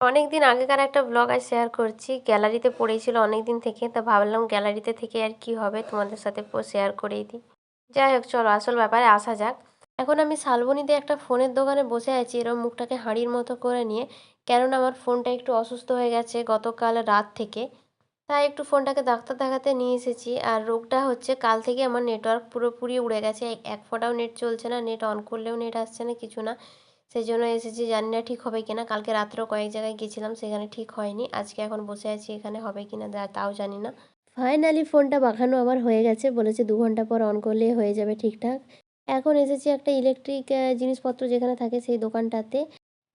অনেক দিন আগেকার একটা ব্লগ আজ শেয়ার করছি। গ্যালারিতে পড়েছিল অনেক দিন থেকে, তা ভাবলাম গ্যালারিতে থেকে আর কি হবে, তোমাদের সাথে শেয়ার করেই দিই। যাই হোক, চলো আসল ব্যাপারে আসা যাক। এখন আমি শালবনিতে একটা ফোনের দোকানে বসে আছি, এরম মুখটাকে হাঁড়ির মতো করে নিয়ে, কেননা আমার ফোনটা একটু অসুস্থ হয়ে গেছে গতকাল রাত থেকে। তাই একটু ফোনটাকে ডাক্তার দেখাতে নিয়ে এসেছি, আর রোগটা হচ্ছে কাল থেকে আমার নেটওয়ার্ক পুরোপুরি উড়ে গেছে, এক ফোঁটাও নেট চলছে না নেট অন করলেও নেট আসছে না, কিছু না। সেই জন্য এসেছি, জানি না ঠিক হবে কিনা। কালকে রাত্রেও কয়েক জায়গায় গেছিলাম, সেখানে ঠিক হয়নি। আজকে এখন বসে আছি, এখানে হবে কিনা তাও জানি না। ফাইনালি ফোনটা বাঁকানো আমার হয়ে গেছে, বলেছে দু ঘণ্টা পর অন করলে হয়ে যাবে ঠিকঠাক। এখন এসেছি একটা ইলেকট্রিক জিনিসপত্র যেখানে থাকে সেই দোকানটাতে।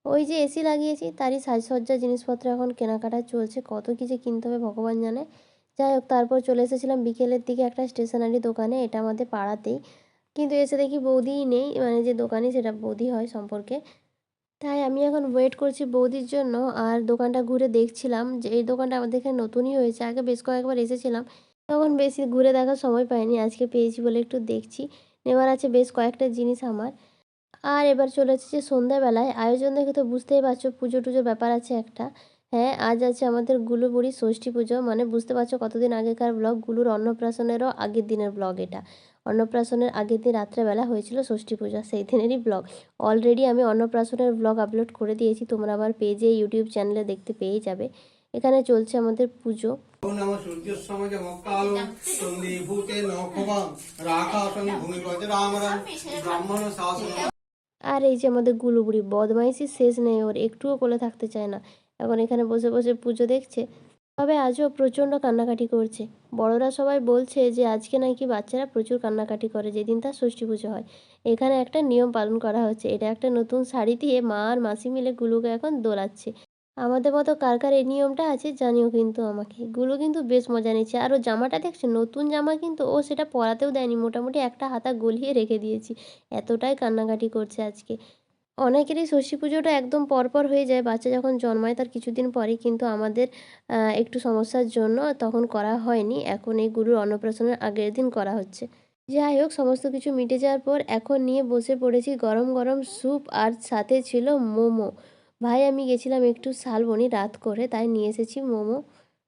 ওই যে এসি লাগিয়েছি, তারই সাজসজ্জা জিনিসপত্র এখন কেনাকাটা চলছে। কত কী যে কিনতে হবে ভগবান জানে। যাই হোক, তারপর চলে এসেছিলাম বিকেলের দিকে একটা স্টেশনারি দোকানে, এটা আমাদের পাড়াতেই। কিন্তু এসে দেখি বৌদিই নেই মানে যে দোকানি সেটা বৌদি হয় সম্পর্কে। তাই আমি এখন ওয়েট করছি বৌদির জন্য, আর দোকানটা ঘুরে দেখছিলাম যে এই দোকানটা আমাদের এখানে নতুনই হয়েছে, আগে বেশ কয়েকবার এসেছিলাম, তখন বেশি ঘুরে দেখার সময় পাইনি, আজকে পেয়েছি বলে একটু দেখছি। নেওয়ার আছে বেশ কয়েকটা জিনিস আমার। আর এবার চলে এসেছে সন্ধ্যাবেলায়, আয়োজন দেখে তো বুঝতেই পারছ পুজো টুজোর ব্যাপার আছে একটা। হ্যাঁ আজ আছে আমাদের গুলুবুড়ি ষষ্ঠী পুজো। মানে বুঝতে পারছ কতদিন আগেকার ব্লগ গুলুর অন্নপ্রাশনেরও আগের দিনের ব্লগ এটা। অন্নপ্রাশনের আগের দিন রাত্রেবেলা হয়েছিল ষষ্ঠী পূজা সেই দিনেরই ব্লগ অলরেডি আমি অন্নপ্রাশনের ব্লগ আপলোড করে দিয়েছি। তোমরা আমার পেজে ইউটিউব চ্যানেলে দেখতে পেয়ে যাবে। এখানে চলছে আমাদের পুজো। আর এই যে আমাদের গুলুবুড়ি বদমাইশি শেষ নেই ওর। একটুও কোলে থাকতে চায় না। এখন এখানে বসে বসে পুজো দেখছে। তবে আজও প্রচণ্ড কান্নাকাটি করছে। বড়রা সবাই বলছে যে, আজকে নাকি বাচ্চারা প্রচুর কান্নাকাটি করে, যেদিন তার ষষ্ঠী পুজো হয়। এখানে একটা নিয়ম পালন করা হচ্ছে। এটা একটা নতুন শাড়ি দিয়ে মা আর মাসি মিলে গুলুকে এখন দোলাচ্ছে। আমাদের মতো কার কার এই নিয়মটা আছে জানিও কিন্তু আমাকে। গুলো কিন্তু বেশ মজা নিচ্ছে। আর ও জামাটা দেখছে, নতুন জামা কিন্তু ও সেটা পরাতেও দেয়নি। মোটামুটি একটা হাতা গলিয়ে রেখে দিয়েছি। এতটাই কান্নাকাটি করছে আজকে। অনেকেরই ষষ্ঠী পুজোটা একদম পরপর হয়ে যায়। বাচ্চা যখন জন্মায় তার কিছুদিন পরেই কিন্তু আমাদের একটু সমস্যার জন্য তখন করা হয়নি। এখন এই গুরুর অন্নপ্রাশনের আগের দিন করা হচ্ছে। যাই হোক, সমস্ত কিছু মিটে যাওয়ার পর এখন নিয়ে বসে পড়েছি গরম গরম স্যুপ আর সাথে ছিল মোমো। ভাই, আমি গেছিলাম একটু শালবনি রাত করে, তাই নিয়ে এসেছি মোমো।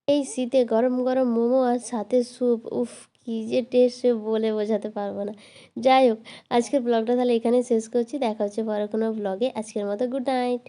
এই শীতে গরম গরম মোমো আর সাথে স্যুপ, উফ কী যে টেস্ট সে বলে বোঝাতে পারব না। যাই হোক, আজকের ব্লগটা তাহলে এখানে শেষ করছি। দেখা হচ্ছে পরে কোনো ব্লগে আজকের মতো গুড নাইট